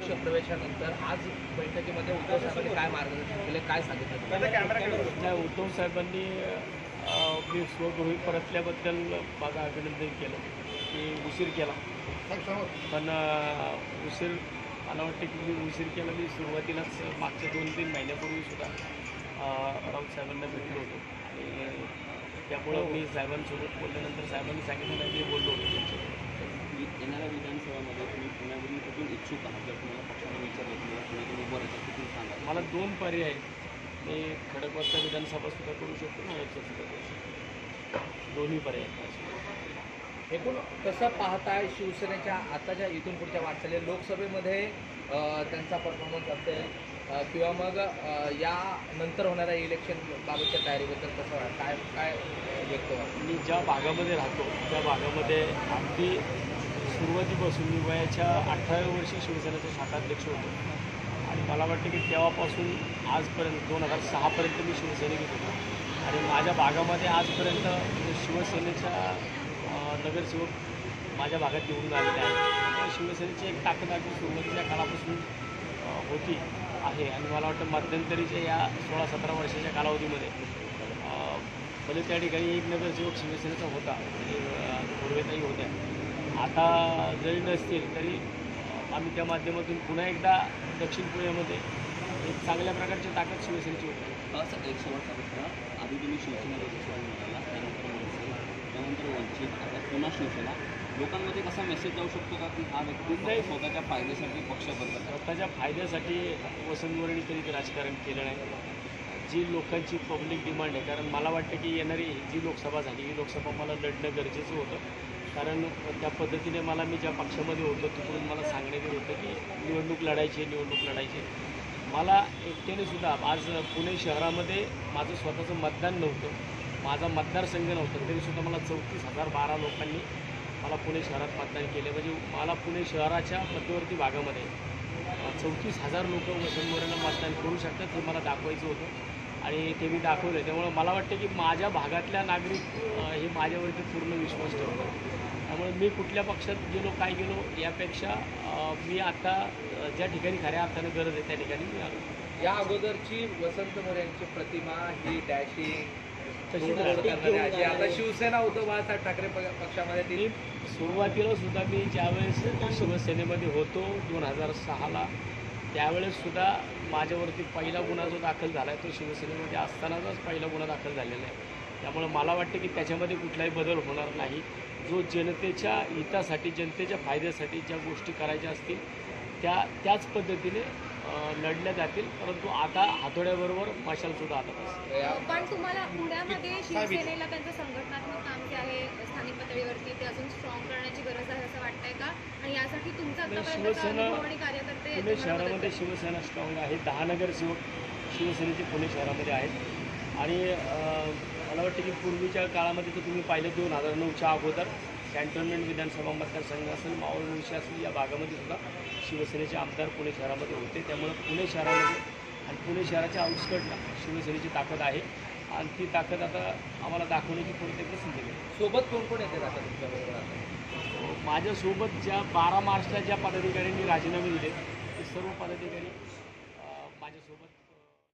पक्ष प्रवेशानंतर आज बैठकीमध्ये उद्धव साहेबांनी काय मार्गदर्शन केले काय सांगितलं? नाही उद्धव साहेबांनी मी स्वगृही परतल्याबद्दल माझं अभिनंदन केलं की उशीर केला. पण उशीर मला वाटतं की मी उशीर केला मी सुरुवातीलाच मागच्या दोन तीन महिन्यापूर्वी सुद्धा अ, राऊत साहेबांना भेटलो होतो. आणि त्यामुळं मी साहेबांसोबत बोलल्यानंतर साहेबांनी सांगितलं नाही मी बोललो होतो. त्यांच्यासोबत येणाऱ्या विधानसभामध्ये तुम्ही पुण्यावरून कुठून इच्छुक आहात जर तुम्हाला पक्षाने विचारलं तुम्हाला पुण्यातून उभं राहायचं कुठून सांगा मला दोन पर्याय आहेत मी खडकवासला विधानसभा सुद्धा करू शकतो नाळेचं सुद्धा करू शकतो. दोन्ही पर्याय. एकूण कसं पाहताय शिवसेनेच्या आताच्या इथून पुढच्या वाटचाली? लोकसभेमध्ये त्यांचा परफॉर्मन्स असेल किंवा मग या नंतर होणाऱ्या इलेक्शन बाबतच्या तयारीबद्दल कसं काय काय व्यक्त मी ज्या भागामध्ये राहतो त्या भागामध्ये अगदी सुरुवातीपासून मी वयाच्या अठराव्या वर्षी शिवसेनेचा शाखाध्यक्ष होतो. आणि मला वाटतं की तेव्हापासून आजपर्यंत दोन हजार सहापर्यंत मी शिवसैनिक होतो. आणि माझ्या भागामध्ये आजपर्यंत म्हणजे शिवसेनेच्या नगरसेवक माझ्या भागात निवडून आलेले आहेत. शिवसेनेची एक ताकद अगदी सुरुवातीच्या काळापासून होती आहे. आणि मला वाटतं मध्यंतरीच्या या सोळा सतरा वर्षाच्या कालावधीमध्ये अं, भले त्या ठिकाणी एक नगरसेवक शिवसेनेचा होता म्हणजे थोडवेताई होत्या. आता जरी नसतील तरी आम्ही त्या माध्यमातून पुन्हा एकदा दक्षिण पुण्यामध्ये एक चांगल्या प्रकारची ताकद शिवसेनेची होती असं एक शेवटचा प्रश्न. आधी तुम्ही शिवसेना मिळाला त्यानंतर मनसे त्यानंतर वंचित आता पुन्हा शिवसेना. लोकांमध्ये कसा मेसेज जाऊ शकतो का की हा व्यक्ती नाही. स्वतःच्या फायद्यासाठी पक्ष आहे? स्वतःच्या फायद्यासाठी वसंतवरणी कधीच राजकारण केलं नाही. जी लोकांची पब्लिक डिमांड आहे कारण मला वाटतं की येणारी जी लोकसभा झाली ही लोकसभा मला लढणं गरजेचं होतं. कारण त्या पद्धतीने मला मी ज्या पक्षामध्ये होतो तिकडून मला सांगण्यात येत होतं की निवडणूक लढायची आहे, निवडणूक लढायची आहे. मला एकट्याने सुद्धा आज पुणे शहरामध्ये माझं स्वतःचं मतदान नव्हतं. माझा मतदारसंघ नव्हता. तरीसुद्धा मला चौतीस हजार बारा लोकांनी मला पुणे शहरात मतदान केले. म्हणजे मला पुणे शहराच्या मध्यवर्ती भागामध्ये चौतीस हजार लोक वसंतवरांना मतदान करू शकतात हे मला दाखवायचं होतं. आणि ते मी दाखवलं त्यामुळं मला वाटतं की माझ्या भागातल्या नागरिक हे माझ्यावरती पूर्ण विश्वास ठेवतात. त्यामुळे मी कुठल्या पक्षात गेलो काय गेलो यापेक्षा मी आता अं, ज्या ठिकाणी खऱ्या अर्थानं गरज आहे त्या ठिकाणी मी आलो. या अगोदरची वसंत मोऱ्यांची प्रतिमा ही डॅशिंग तशी आता शिवसेना उद्धव बाळासाहेब ठाकरे पक्षामध्ये ती सुरुवातीला सुद्धा मी ज्यावेळेस शिवसेनेमध्ये होतो दोन हजार सहाला त्यावेळेस सुद्धा माझ्यावरती पहिला गुन्हा जो दाखल झाला आहे तो शिवसेनेमध्ये असतानाचाच पहिला गुन्हा दाखल झालेला आहे. त्यामुळे मला वाटतं की त्याच्यामध्ये कुठलाही बदल होणार नाही. जो जनतेच्या हितासाठी जनतेच्या फायद्यासाठी ज्या गोष्टी करायच्या असतील त्या त्याच पद्धतीने लढल्या जातील. परंतु आता हातोड्याबरोबर मशालसुद्धा हातात असते या- पण तुम्हाला पुण्यामध्ये शिवसेनेला त्यांचं संघटनात्मक काम जे आहे स्थानिक पातळीवरती ते अजून स्ट्रॉंग करण्याची गरज आहे असं वाटतंय का? आणि यासाठी तुमचा शिवसेना- कार्यकर्ते पुणे शहरामध्ये? शिवसेना स्ट्रॉंग आहे. दहा नगरसेवक शिवसेनेचे पुणे शहरामध्ये आहेत. आणि अं, मला वाटतं की पूर्वीच्या काळामध्ये जर तुम्ही पाहिलं दोन हजार नऊच्या अगोदर कॅन्टोन्मेंट विधानसभा मतदारसंघ असेल मावळ मुळशी असेल या भागामध्ये सुद्धा शिवसेनेचे आमदार पुणे शहरामध्ये होते. त्यामुळे पुणे शहरामध्ये आणि पुणे शहराच्या आउटस्कटला शिवसेनेची ताकद आहे. आणि ती ताकद आता आम्हाला दाखवण्याची परत एकदा संधी मिळेल सोबत कोण कोण येते आता तुमच्याबरोबर आता? माझ्यासोबत ज्या बारा मार्चला ज्या पदाधिकाऱ्यांनी राजीनामे दिले ते सर्व पदाधिकारी